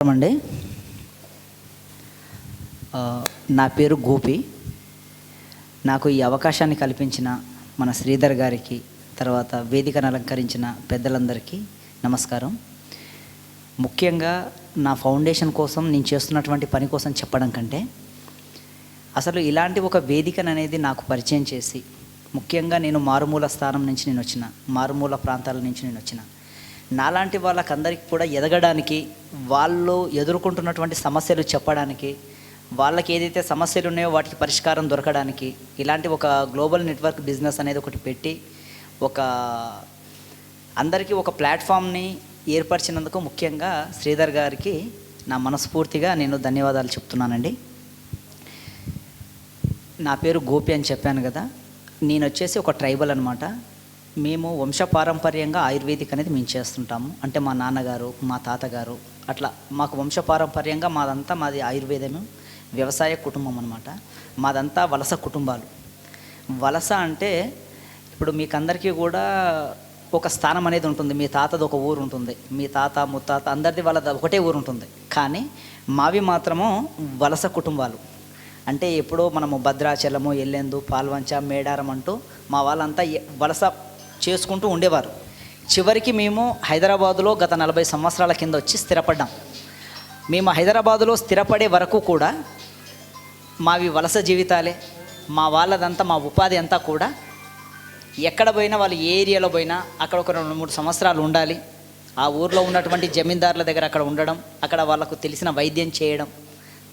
అండి నా పేరు గోపి. నాకు ఈ అవకాశాన్ని కల్పించిన మన శ్రీధర్ గారికి తర్వాత వేదికను అలంకరించిన పెద్దలందరికీ నమస్కారం. ముఖ్యంగా నా ఫౌండేషన్ కోసం నేను చేస్తున్నటువంటి పని కోసం చెప్పడం కంటే అసలు ఇలాంటి ఒక వేదికను అనేది నాకు పరిచయం చేసి ముఖ్యంగా నేను మారుమూల స్థానం నుంచి నేను వచ్చిన మారుమూల ప్రాంతాల నుంచి నేను వచ్చిన నాలాంటి వాళ్ళకందరికీ కూడా ఎదగడానికి వాళ్ళు ఎదుర్కొంటున్నటువంటి సమస్యలు చెప్పడానికి వాళ్ళకి ఏదైతే సమస్యలు ఉన్నాయో వాటికి పరిష్కారం దొరకడానికి ఇలాంటి ఒక గ్లోబల్ నెట్వర్క్ బిజినెస్ అనేది ఒకటి పెట్టి ఒక అందరికీ ఒక ప్లాట్ఫామ్ని ఏర్పరిచినందుకు ముఖ్యంగా శ్రీధర్ గారికి నా మనస్ఫూర్తిగా నేను ధన్యవాదాలు చెప్తున్నానండి. నా పేరు గోపి అని చెప్పాను కదా నేను వచ్చేసి ఒక ట్రైబల్ అనమాట మేము వంశపారంపర్యంగా ఆయుర్వేదిక్ అనేది మేము చేస్తుంటాము. అంటే మా నాన్నగారు మా తాతగారు అట్లా మాకు వంశపారంపర్యంగా మాదంతా మాది ఆయుర్వేదము వ్యవసాయ కుటుంబం అనమాట మాదంతా వలస కుటుంబాలు. వలస అంటే ఇప్పుడు మీకు అందరికీ కూడా ఒక స్థానం అనేది ఉంటుంది. మీ తాతది ఒక ఊరు ఉంటుంది. మీ తాత ముత్తాత అందరిది వాళ్ళది ఒకటే ఊరు ఉంటుంది. కానీ మావి మాత్రము వలస కుటుంబాలు. అంటే ఎప్పుడో మనము భద్రాచలము ఎల్లెందు పాల్వంచ మేడారం అంటూ మా వాళ్ళంతా వలస చేసుకుంటూ ఉండేవారు. చివరికి మేము హైదరాబాదులో గత నలభై సంవత్సరాల కింద వచ్చి స్థిరపడ్డాం. మేము హైదరాబాదులో స్థిరపడే వరకు కూడా మావి వలస జీవితాలే మా వాళ్ళదంతా మా ఉపాధి అంతా కూడా ఎక్కడ పోయినా వాళ్ళు ఏ ఏరియాలో పోయినా అక్కడ ఒక రెండు మూడు సంవత్సరాలు ఉండాలి. ఆ ఊర్లో ఉన్నటువంటి జమీందారుల దగ్గర అక్కడ ఉండడం అక్కడ వాళ్ళకు తెలిసిన వైద్యం చేయడం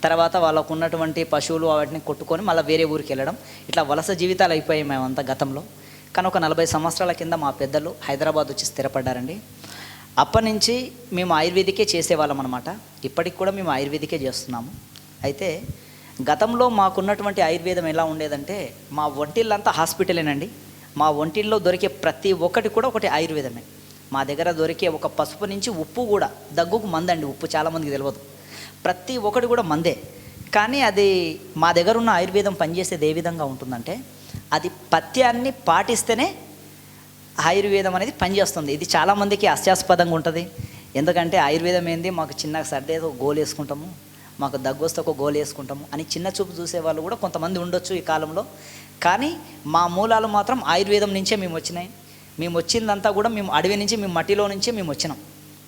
తర్వాత వాళ్ళకు ఉన్నటువంటి పశువులు వాటిని కొట్టుకొని మళ్ళీ వేరే ఊరికి వెళ్ళడం ఇట్లా వలస జీవితాలు అయిపోయాయి మేమంతా గతంలో. కానీ ఒక నలభై సంవత్సరాల కింద మా పెద్దలు హైదరాబాద్ వచ్చి స్థిరపడ్డారండి. అప్పటి నుంచి మేము ఆయుర్వేదికే చేసేవాళ్ళం అనమాట ఇప్పటికి కూడా మేము ఆయుర్వేదికే చేస్తున్నాము. అయితే గతంలో మాకున్నటువంటి ఆయుర్వేదం ఎలా ఉండేదంటే మా ఒంటిళ్ళంతా హాస్పిటలేనండి. మా ఒంటిల్లో దొరికే ప్రతి ఒక్కటి కూడా ఒకటి ఆయుర్వేదమే. మా దగ్గర దొరికే ఒక పసుపు నుంచి ఉప్పు కూడా దగ్గుకు మందండి ఉప్పు చాలామందికి తెలియదు ప్రతి ఒక్కటి కూడా మందే. కానీ అది మా దగ్గర ఉన్న ఆయుర్వేదం పనిచేసేది ఏ విధంగా ఉంటుందంటే అది పత్యాన్ని పాటిస్తేనే ఆయుర్వేదం అనేది పనిచేస్తుంది. ఇది చాలామందికి హాస్యాస్పదంగా ఉంటుంది. ఎందుకంటే ఆయుర్వేదం ఏంది? మాకు చిన్న సర్ది ఒక గోలు వేసుకుంటాము. మాకు దగ్గు వస్తే ఒక గోలు వేసుకుంటాము అని చిన్న చూపు చూసే వాళ్ళు కూడా కొంతమంది ఉండొచ్చు ఈ కాలంలో. కానీ మా మూలాలు మాత్రం ఆయుర్వేదం నుంచే మేము వచ్చినాయి. మేము వచ్చిందంతా కూడా మేము అడవి నుంచి మేము మట్టిలో నుంచే మేము వచ్చినాం.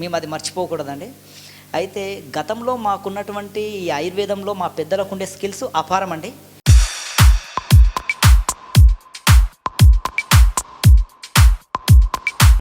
మేము అది మర్చిపోకూడదండి. అయితే గతంలో మాకున్నటువంటి ఈ ఆయుర్వేదంలో మా పెద్దలకు ఉండే స్కిల్స్ అపారం అండి